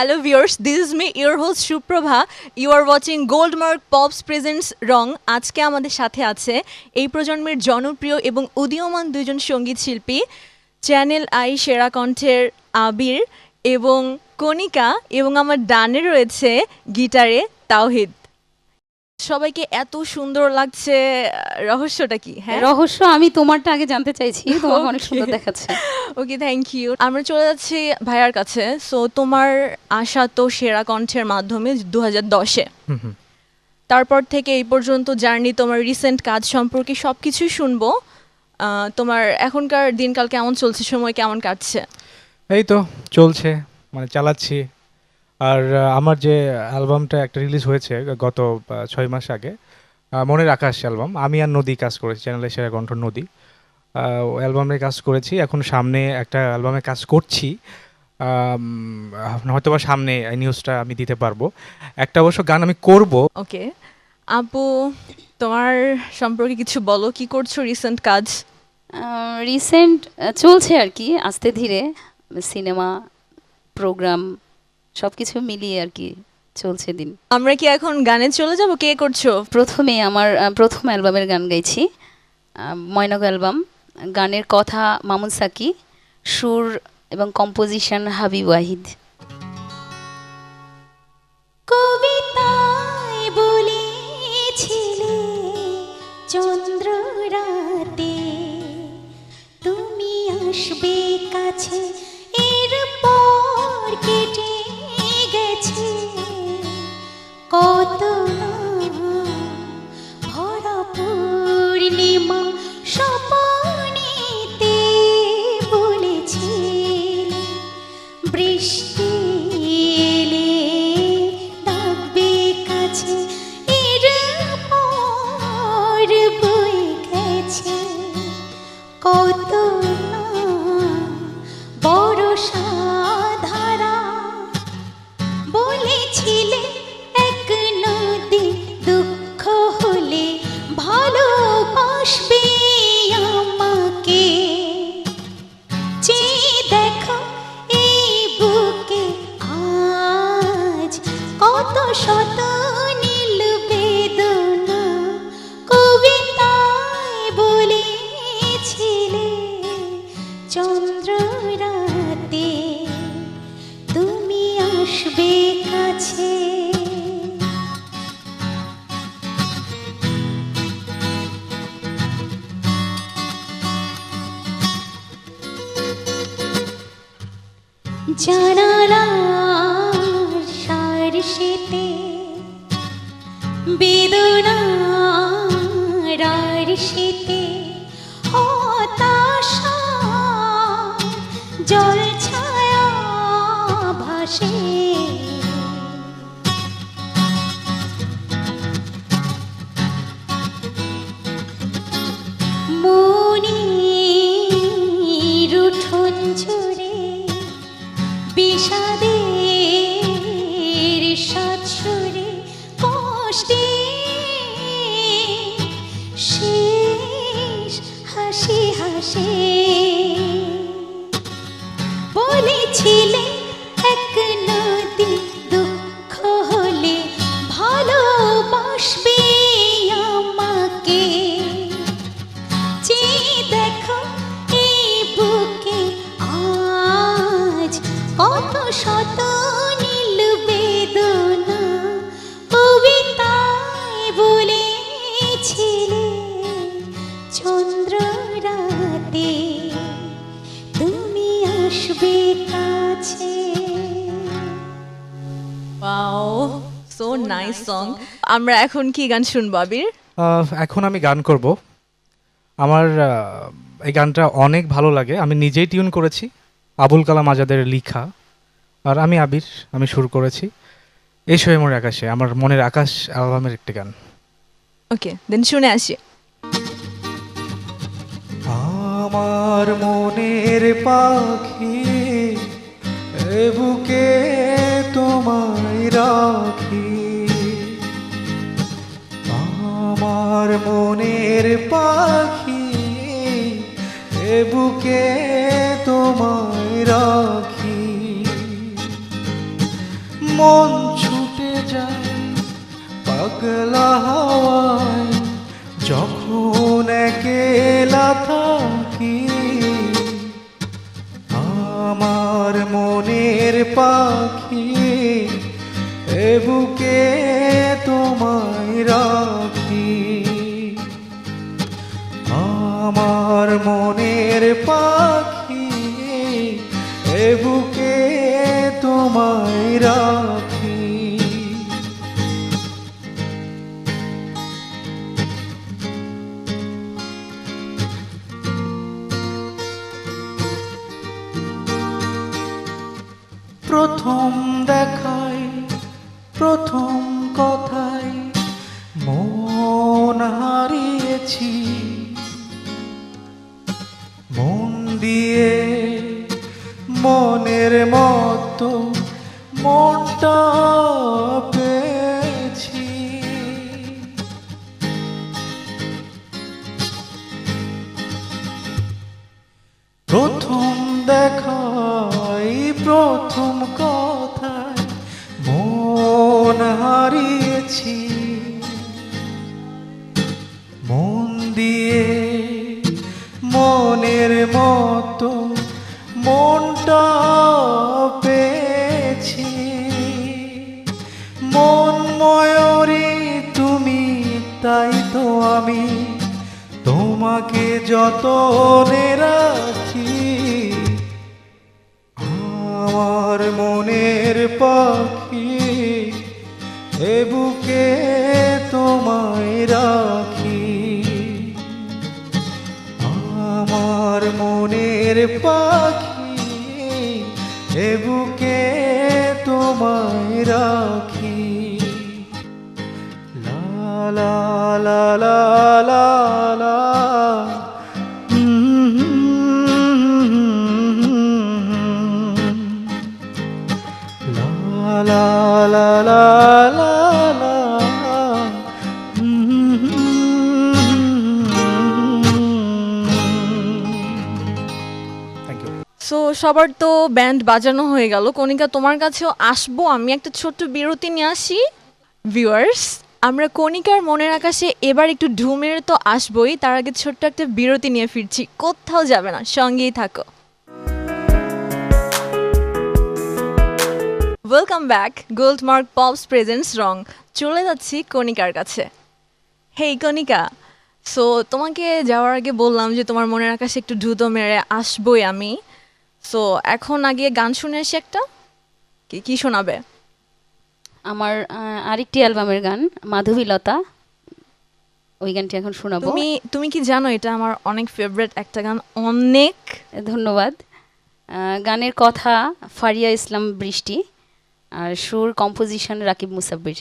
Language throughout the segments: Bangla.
Hello viewers, this is me, your host Suprabha. You are watching Goldmark Pops Presents রং আজকে আমাদের সাথে আছে এই প্রজন্মের জনপ্রিয় এবং উদীয়মান দুজন সংগীত শিল্পী চ্যানেল আই সেরা কণ্ঠের আবির এবং কণিকা এবং আমার ডানে রয়েছে গিটারে তাওহিদ। সবাইকে এত সুন্দর লাগছে রহস্যটা কি? হ্যাঁ? রহস্য আমি তোমারটা আগে জানতে চাইছি তোমাকে অনেক সুন্দর দেখাচ্ছে। ওকে থ্যাংক ইউ আমরা চলে যাচ্ছি ভাইয়ার কাছে। সো তোমার আশা তো সেরা কণ্ঠের মাধ্যমে দু হাজার দশে। হুম হুম। তারপর থেকে এই পর্যন্ত জার্নি তোমার রিসেন্ট কাজ সম্পর্কে সব কিছুই শুনব তোমার এখনকার দিনকাল কেমন চলছে সময় কেমন কাটছে? এই তো চলছে মানে চালাচ্ছি। আর আমার যে অ্যালবামটা একটা রিলিজ হয়েছে গত ছয় মাস আগে মনের আকাশ অ্যালবাম আমি আর নদী কাজ করেছি চ্যানেলে সেরা কণ্ঠ নদী। অ্যালবামে কাজ করেছি এখন সামনে একটা অ্যালবামে কাজ করছি। হয়তো বা সামনে এই নিউজটা আমি দিতে পারব। একটা অবশ্য গান আমি করব। ওকে। আপু তোমার সম্পর্কে কিছু বলো কি করছ রিসেন্ট কাজ? রিসেন্ট চলছে আর কি আস্তে ধীরে। সিনেমা প্রোগ্রাম সব কিছু মিলিয়ে আর কি চলছে দিন। আমরা কি এখন গানে চলে যাব? কে করছ? প্রথমে আমার প্রথম অ্যালবামের গান গাইছি আহ, ময়নক অ্যালবাম। গানের কথা মামুন সাকি সুর এবং কম্পোজিশন হাবিব ওয়াহিদ। কবিতায় বলেছিলে চন্দ্র রাতে তুমি আসবে কাছে। কত না বলেছিলে চন্দ্র রাতে তুমি আসবে কাছে। ওয়াও সো নাইস সং আমরা এখন কি গান শুনব আবির? এখন আমি গান করব। আমার এই গানটা অনেক ভালো লাগে। আমি নিজেই টিউন করেছি আবুল কালাম আজাদের লিখা। আর আমি আবির আমি সুর করেছি। এই সময় মনের আকাশে আমার মনের আকাশ অ্যালবামের একটি গান। ওকে দেন শুনে আসি। আমার মনের পাখি, এ বুকে তোমায় রাখি। আমার মনের পাখি, এ বুকে তোমায় রাখি। মন পাগলা হাওয়ায় যখন একেলা থাকি, আমার মনের পাখি এ বুকে তোমায় রাখি। আমার মনের পাখি এ বুকে তোমায় রাখি। প্রথম দেখায় প্রথম কথায় মন হারিয়েছি। মন দিয়ে মনের মতো মনটা পেয়েছি। প্রথম দেখাই প্রথম কথায় মন হারিয়েছি। মন দিয়ে মনের মতো মনটা পেয়েছি। মন ময়ূরী তুমি, তাই তো আমি তোমাকে যতনে রাখি। পাখি এ বুকে তোমায় রাখি। আমার মনের পাখি এ বুকে তোমায় রাখি। লা লা লা লা সবার তো ব্যান্ড বাজানো হয়ে গেল। কণিকা, তোমার কাছেও আসব। আমি একটা ছোট্ট বিরতি নিয়ে আসি। ভিউয়ার্স আমরা কণিকার মনের আকাশে এবার একটু ঢুমের তো আসবই। তার আগে ছোট্ট একটা বিরতি নিয়ে ফিরছি। কোথাও যাবে না, সঙ্গেই থাকো। Welcome back Gold Mark pops presents রং চলে যাচ্ছি কণিকার কাছে। হেই কণিকা। সো তোমাকে যাওয়ার আগে বললাম যে তোমার মনের আকাশে একটু ধুতো মেরে আসবই আমি। সো এখন আগে গান শুনে আসি একটা। কি কি শোনাবে? আমার আরেকটি অ্যালবামের গান মাধবীলতা ওই গানটি এখন শোনাবো। তুমি তুমি কি জানো এটা আমার অনেক ফেভারিট একটা গান অনেক। ধন্যবাদ। গানের কথা ফারিয়া ইসলাম বৃষ্টি আর সুর কম্পোজিশন রাকিব মুসাব্বির।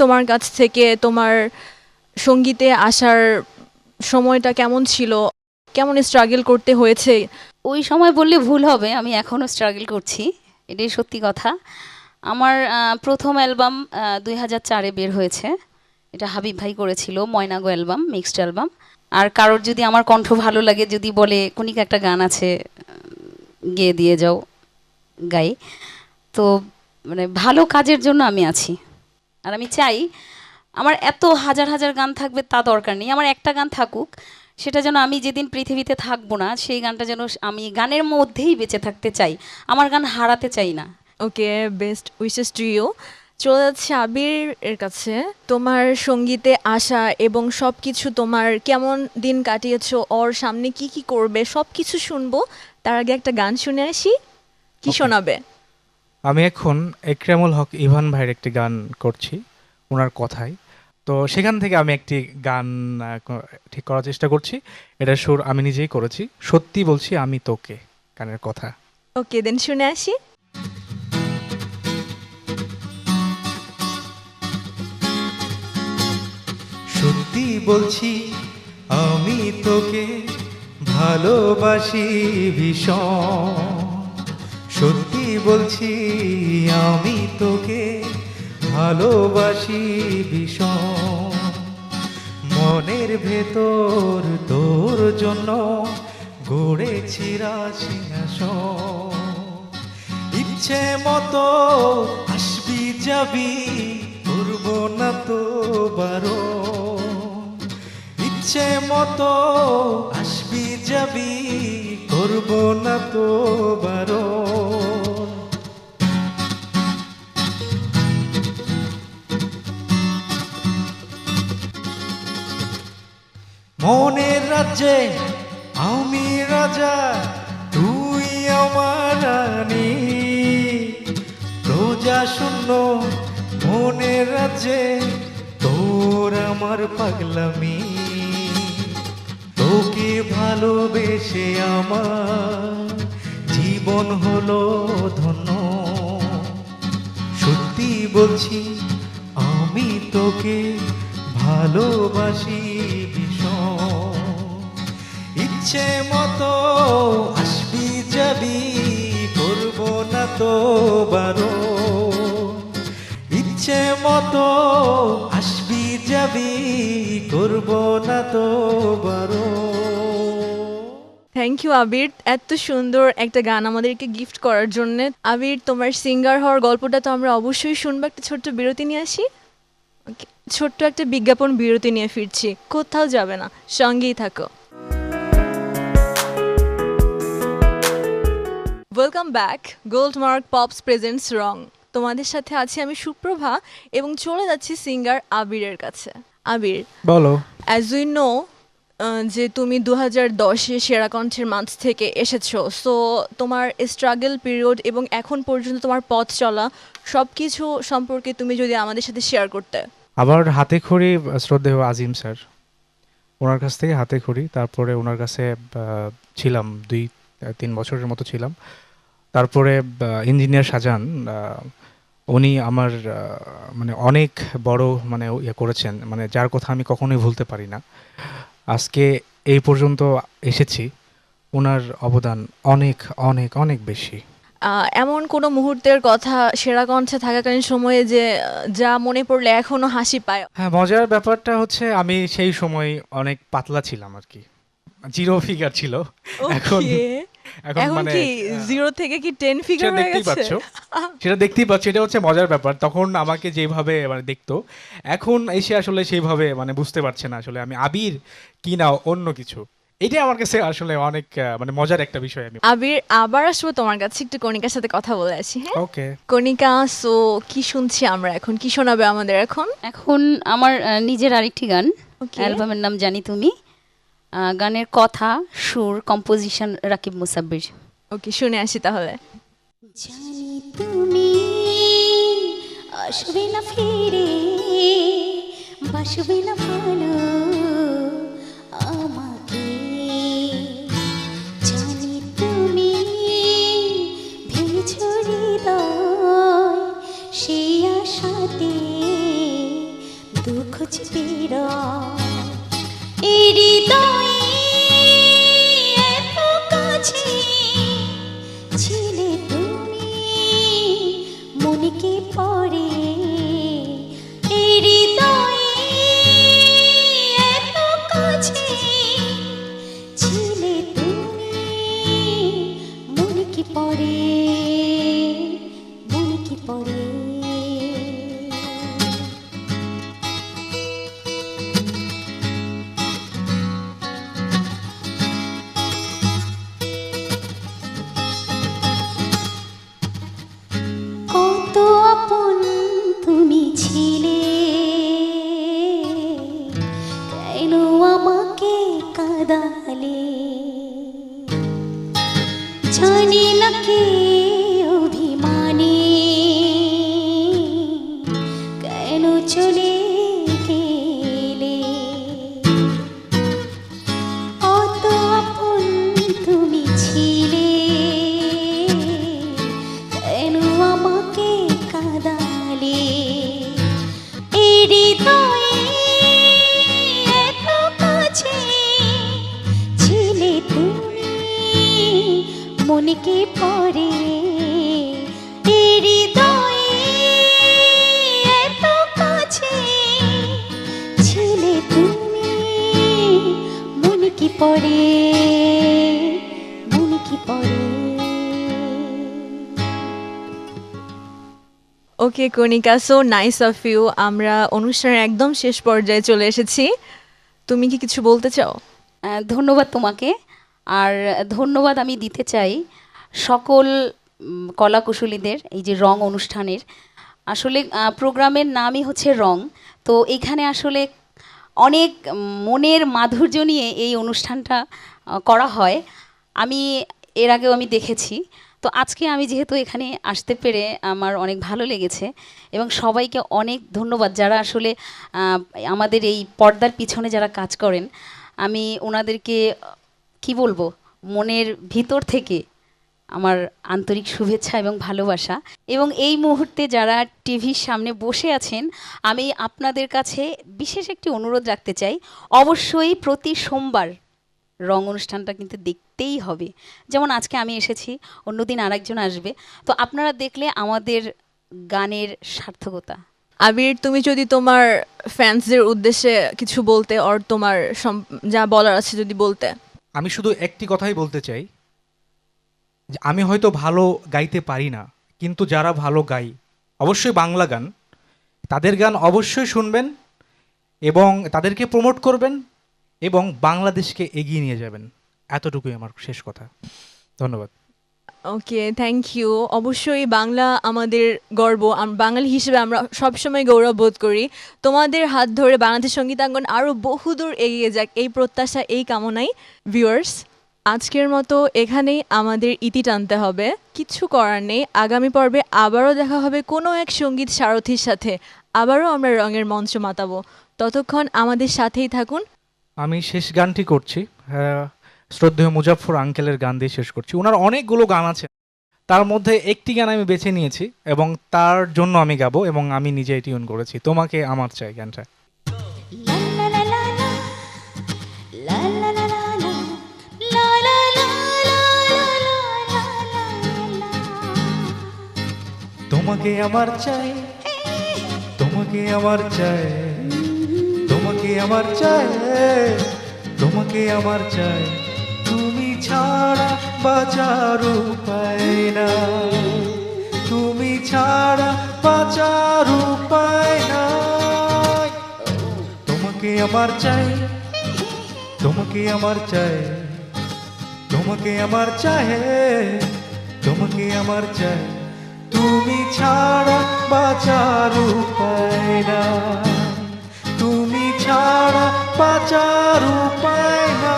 তোমার কাছ থেকে তোমার সঙ্গীতে আসার সময়টা কেমন ছিল? কেমন স্ট্রাগল করতে হয়েছে? ওই সময় বললে ভুল হবে, আমি এখনও স্ট্রাগল করছি, এটাই সত্যি কথা। আমার প্রথম অ্যালবাম দুই হাজার চারে বের হয়েছে। এটা হাবিব ভাই করেছিল, ময়নাগো অ্যালবাম, মিক্সড অ্যালবাম। আর কারোর যদি আমার কণ্ঠ ভালো লাগে, যদি বলে, কোনিক একটা গান আছে, গেয়ে দিয়ে যাও গাই। তো মানে ভালো কাজের জন্য আমি আছি। আর আমি চাই আমার এত হাজার হাজার গান থাকবে তা দরকার নেই। আমার একটা গান থাকুক সেটা যেন আমি যেদিন পৃথিবীতে থাকব না সেই গানটা যেন আমি গানের মধ্যেই বেঁচে থাকতে চাই। আমার গান হারাতে চাই না। Okay best wishes to you. চলে যাচ্ছে আবির এর কাছে। তোমার সঙ্গীতে আসা এবং সব কিছু তোমার কেমন দিন কাটিয়েছো ওর সামনে কি কি করবে সব কিছু শুনব। তার আগে একটা গান শুনে আসি। কি শোনাবে? আমি এখন একরামুল হক ইভান ভাইয়ের একটি গান করছি ওনার কথায়। তো সেখান থেকে আমি একটি গান ঠিক করার চেষ্টা করছি। এটা সুর আমি নিজেই করেছি। সত্যি বলছি আমি তোকে গানের কথা। ওকে দেন শুনে আসি। সত্যি বলছি আমি তোকে ভালোবাসি ভীষণ। সত্যি বলছি, আমি তোকে ভালোবাসি ভীষণ। মনের ভেতর তোর জন্য গড়েছি সিংহাসন ইচ্ছে মতো আসবি যাবি, করব না তো বারো ইচ্ছে মতো আসবি যাবি, করব না তো বারো মনের রাজ্যে আমি রাজা, তুই আমার রানী। প্রজা শূন্য মনের রাজ্যে, তোর আমার পাগলামি। তোকে ভালোবেসে আমার জীবন হলো ধন্য। সত্যি বলছি, আমি তোকে ভালোবাসি। ইচ্ছে মতো আসবি যাবি, করব না তো বারো। ইচ্ছে মতো আসবি যাবি, করব না তো বারো। Thank you Abir. এত সুন্দর একটা গান আমাদেরকে গিফট করার জন্য। আবির, তোমার সিঙ্গার হওয়ার গল্পটা তো আমরা অবশ্যই শুনব। একটা ছোট্ট বিরতি নিয়ে আসি। ছোট্ট একটা বিজ্ঞাপন বিরতি নিয়ে ফিরছি। কোথাও যাবে না। সঙ্গেই থাকো। Welcome back Gold Mark pops presents রং তোমাদের সাথে আছি আমি সুপ্রভা এবং চলে যাচ্ছি সিঙ্গার আবিরের কাছে। আবির বলো। অ্যাজ উই নো যে তুমি দু হাজার দশে সেরা কণ্ঠের মাঝ থেকে এসেছ। সো তোমার স্ট্রাগল পিরিয়ড এবং এখন পর্যন্ত তোমার পথ চলা সব কিছু সম্পর্কে তুমি যদি আমাদের সাথে শেয়ার করতে। আমার হাতে খড়ি শ্রদ্ধেয় আজিম স্যার। ওনার কাছ থেকে হাতে খড়ি তারপরে ওনার কাছে ছিলাম দুই তিন বছরের মতো ছিলাম। তারপরে ইঞ্জিনিয়ার সাজান উনি আমার মানে অনেক বড় মানে ইয়ে করেছেন মানে যার কথা আমি কখনোই ভুলতে পারি না। আজকে এই পর্যন্ত এসেছি ওনার অবদান অনেক অনেক অনেক বেশি। এমন কোনো মুহূর্তের কথা সেরা কণ্ঠে থাকাকালীন সময়ে যে যা মনে পড়লে এখনও হাসি পায়। হ্যাঁ মজার ব্যাপারটা হচ্ছে আমি সেই সময় অনেক পাতলা ছিলাম আর কি। জিরো ফিগার ছিল। এখন এখন এখন মানে কি জিরো থেকে কি টেন ফিগার হয়ে গেছে? পাচ্ছ। সেটা দেখতেই পাচ্ছ এটা হচ্ছে মজার ব্যাপার। তখন আমাকে যেভাবে মানে দেখতো এখন এসে আসলে সেইভাবে মানে বুঝতে পারছে না আসলে আমি আবির কি না অন্য কিছু। এটা আমার কাছে আসলে অনেক মানে মজার একটা বিষয় আমি। আবির আবার আসব তোমার কাছে একটু কণিকার সাথে কথা বলে আসি হ্যাঁ? ওকে কণিকা সো কি শুনছি আমরা এখন? কি শোনাবে আমাদের এখন? এখন আমার নিজের আরেকটি গান. অ্যালবামের নাম জানি তুমি। গানের কথা সুর কম্পোজিশন রাকিব মুসাব্বির। ওকে শুনে আসি তাহলে। জানি তুমি আসবে না ফিরে বাসবে না ভালো আমাকে। জানি তুমি ভেজো হৃদয় সেই আশাতে দুঃখ যে বেরো পড়ে মনে কি পড়ে? Okay Kanika so nice of you আমরা অনুষ্ঠানের একদম শেষ পর্যায়ে চলে এসেছি। তুমি কি কিছু বলতে চাও? ধন্যবাদ তোমাকে। আর ধন্যবাদ আমি দিতে চাই সকল কলাকুশলীদের এই যে রং অনুষ্ঠানের। আসলে প্রোগ্রামের নামই হচ্ছে রং। তো এখানে আসলে অনেক মনের মাধুর্য নিয়ে এই অনুষ্ঠানটা করা হয়। আমি এর আগেও আমি দেখেছি। তো আজকে আমি যেহেতু এখানে আসতে পেরে আমার অনেক ভালো লেগেছে এবং সবাইকে অনেক ধন্যবাদ যারা আসলে আমাদের এই পর্দার পিছনে যারা কাজ করেন, আমি ওনাদেরকে, কি বলব, মনের ভিতর থেকে আমার আন্তরিক শুভেচ্ছা এবং ভালোবাসা। এবং এই মুহূর্তে যারা টিভির সামনে বসে আছেন আমি আপনাদের কাছে বিশেষ একটি অনুরোধ রাখতে চাই। অবশ্যই প্রতি সোমবার রং অনুষ্ঠানটা কিন্তু দেখতেই হবে। যেমন আজকে আমি এসেছি অন্যদিন আরেকজন আসবে। তো আপনারা দেখলে আমাদের গানের সার্থকতা। আবির তুমি যদি তোমার ফ্যান্সদের উদ্দেশ্যে কিছু বলতে অর তোমার যা বলার আছে যদি বলতে। আমি শুধু একটি কথাই বলতে চাই। আমি হয়তো ভালো গাইতে পারি না, কিন্তু যারা ভালো গাই অবশ্যই বাংলা গান, তাদের গান অবশ্যই শুনবেন এবং তাদেরকে প্রমোট করবেন এবং বাংলাদেশকে এগিয়ে নিয়ে যাবেন। এতটুকুই আমার শেষ কথা। ধন্যবাদ। ওকে থ্যাংক ইউ অবশ্যই বাংলা আমাদের গর্ব। বাঙালি হিসেবে আমরা সবসময় গৌরব বোধ করি। তোমাদের হাত ধরে বাংলাদেশ সঙ্গীতাঙ্গন আরও বহুদূর এগিয়ে যাক। এই প্রত্যাশা, এই কামনাই ভিউয়ার্স আজকের মতো এখানেই আমাদের ইতি টানতে হবে। কিচ্ছু করার নেই। আগামী পর্বে আবারও দেখা হবে কোনো এক সংগীত সারথির সাথে। আবারও আমরা রঙের মঞ্চ মাতাবো। ততক্ষণ আমাদের সাথেই থাকুন। আমি শেষ গানটি করছি। আহ, শ্রদ্ধেয় মুজাফর আঙ্কেলের গান দিয়ে শেষ করছি। ওনার অনেকগুলো গান আছে। তার মধ্যে একটি গান আমি বেছে নিয়েছি এবং তার জন্য আমি গাবো এবং আমি নিজে টিউন করেছি। তোমাকে আমার চাই গানটা। তোমাকে আমার চাই, তোমাকে আমার চাই, তোমাকে আমার চাই, তোমাকে আমার চাই। তুমি ছাড়া বাঁচার উপায় না, তুমি ছাড়া বাঁচার উপায় নাই তোমাকে আমার চাই, তোমাকে আমার চাই, তোমাকে আমার চাই, তোমাকে আমার চাই। তুমি ছাড়া বাঁচার উপায় না তুমি ছাড়া বাঁচার উপায় না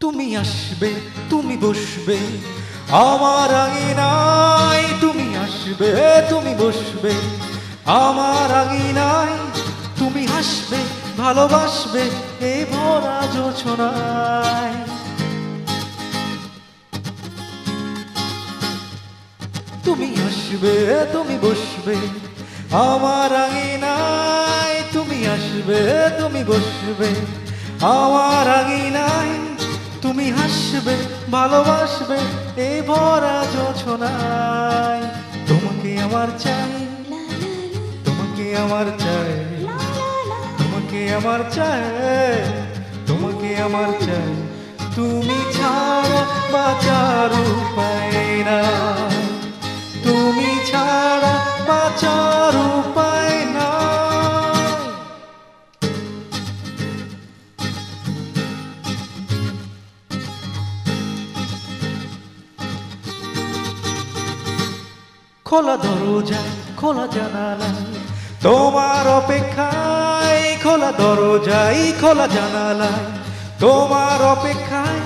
তুমি আসবে, তুমি বসবে, আমার আঙিনায় তুমি আসবে, তুমি বসবে, আমার আঙিনায় তুমি হাসবে, ভালোবাসবে এই ভরা যোছনায় তুমি আসবে তুমি বসবে, আমার আঙিনায় তুমি আসবে তুমি বসবে, আমার আঙিনায় তুমি হাসবে, ভালোবাসবে এ ভরা যোছনায় তোমাকে আমার চাই, তোমাকে আমার চাই। আমার চাই তোমাকে আমার চাই তুমি ছাড়া বাঁচার উপায় না তুমি ছাড়া বাঁচার উপায় না খোলা দরজা, খোলা জানালা, তোমার অপেক্ষায় খোলা দরজাই খোলা জানালায়। তোমার অপেক্ষায়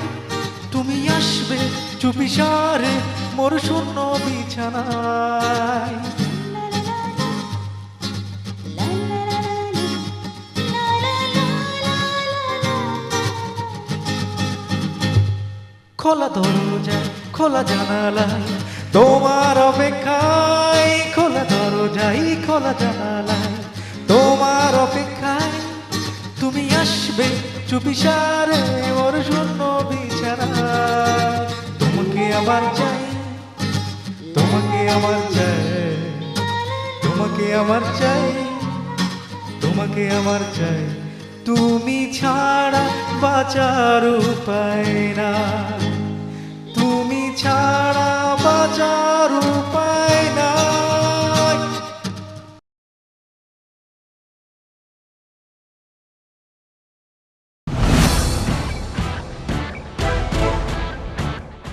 তুমি আসবে চুপিসারে মোর শূন্য বিছানায়। খোলা দরজা খোলা জানালায়। তোমার অপেক্ষায় খোলা দরজাই খোলা জানালায়। আসবে চুপিসারে ওর শূন্য বিছানা। তোমাকে আমার চাই, তোমাকে আমার চাই, তোমাকে আমার চাই, তোমাকে আমার চাই। তুমি ছাড়া বাঁচার উপায় না। তুমি ছাড়া বাঁচার উপায় না।